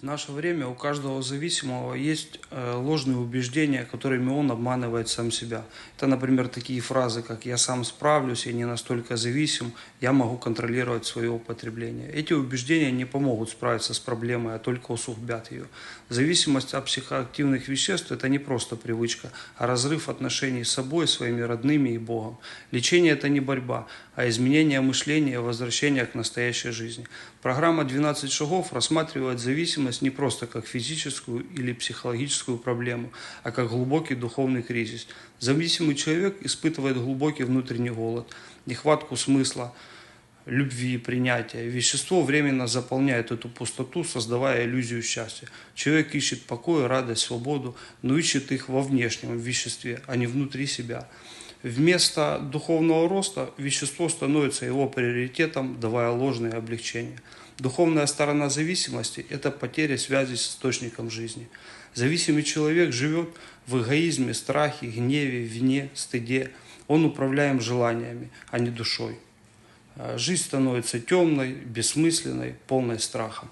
В наше время у каждого зависимого есть э, ложные убеждения, которыми он обманывает сам себя. Это, например, такие фразы, как «я сам справлюсь, я не настолько зависим, я могу контролировать свое употребление». Эти убеждения не помогут справиться с проблемой, а только усугубят ее. Зависимость от психоактивных веществ – это не просто привычка, а разрыв отношений с собой, своими родными и Богом. Лечение – это не борьба, а изменение мышления и возвращение к настоящей жизни. Программа «12 шагов» рассматривает зависимость не просто как физическую или психологическую проблему, а как глубокий духовный кризис. Зависимый человек испытывает глубокий внутренний голод, нехватку смысла, любви, принятия. Вещество временно заполняет эту пустоту, создавая иллюзию счастья. Человек ищет покой, радость, свободу, но ищет их во внешнем веществе, а не внутри себя. Вместо духовного роста вещество становится его приоритетом, давая ложные облегчения. Духовная сторона зависимости – это потеря связи с источником жизни. Зависимый человек живет в эгоизме, страхе, гневе, вине, стыде. Он управляем желаниями, а не душой. Жизнь становится темной, бессмысленной, полной страха.